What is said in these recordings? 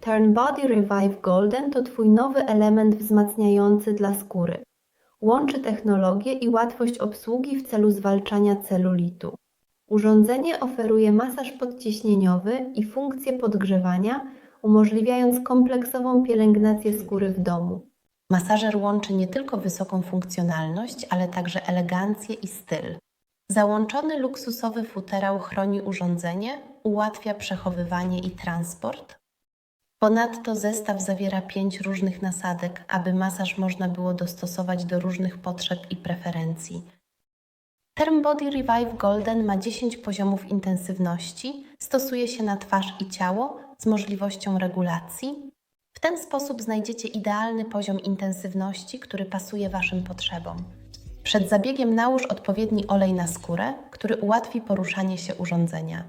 Turn Body Revive Golden to Twój nowy element wzmacniający dla skóry. Łączy technologię i łatwość obsługi w celu zwalczania celulitu. Urządzenie oferuje masaż podciśnieniowy i funkcję podgrzewania, umożliwiając kompleksową pielęgnację skóry w domu. Masażer łączy nie tylko wysoką funkcjonalność, ale także elegancję i styl. Załączony luksusowy futerał chroni urządzenie, ułatwia przechowywanie i transport. Ponadto zestaw zawiera pięć różnych nasadek, aby masaż można było dostosować do różnych potrzeb i preferencji. Term Body Revive Golden ma 10 poziomów intensywności, stosuje się na twarz i ciało z możliwością regulacji. W ten sposób znajdziecie idealny poziom intensywności, który pasuje Waszym potrzebom. Przed zabiegiem nałóż odpowiedni olej na skórę, który ułatwi poruszanie się urządzenia.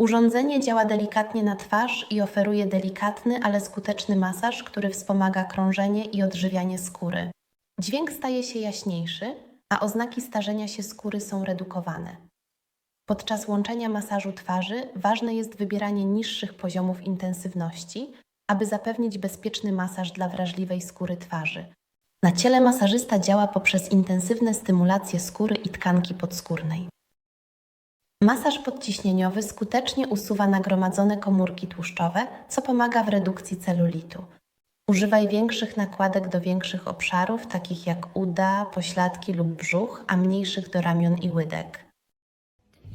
Urządzenie działa delikatnie na twarz i oferuje delikatny, ale skuteczny masaż, który wspomaga krążenie i odżywianie skóry. Dźwięk staje się jaśniejszy, a oznaki starzenia się skóry są redukowane. Podczas łączenia masażu twarzy ważne jest wybieranie niższych poziomów intensywności, aby zapewnić bezpieczny masaż dla wrażliwej skóry twarzy. Na ciele masażysta działa poprzez intensywne stymulacje skóry i tkanki podskórnej. Masaż podciśnieniowy skutecznie usuwa nagromadzone komórki tłuszczowe, co pomaga w redukcji celulitu. Używaj większych nakładek do większych obszarów, takich jak uda, pośladki lub brzuch, a mniejszych do ramion i łydek.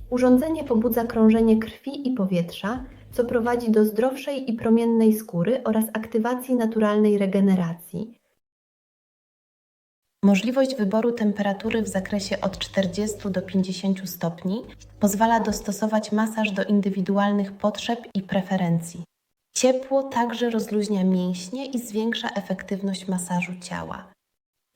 Urządzenie pobudza krążenie krwi i powietrza, co prowadzi do zdrowszej i promiennej skóry oraz aktywacji naturalnej regeneracji. Możliwość wyboru temperatury w zakresie od 40 do 50 stopni pozwala dostosować masaż do indywidualnych potrzeb i preferencji. Ciepło także rozluźnia mięśnie i zwiększa efektywność masażu ciała.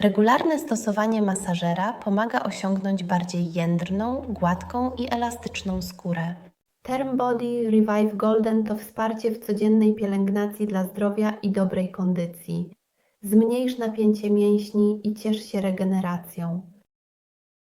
Regularne stosowanie masażera pomaga osiągnąć bardziej jędrną, gładką i elastyczną skórę. Term Body Revive Golden to wsparcie w codziennej pielęgnacji dla zdrowia i dobrej kondycji. Zmniejsz napięcie mięśni i ciesz się regeneracją.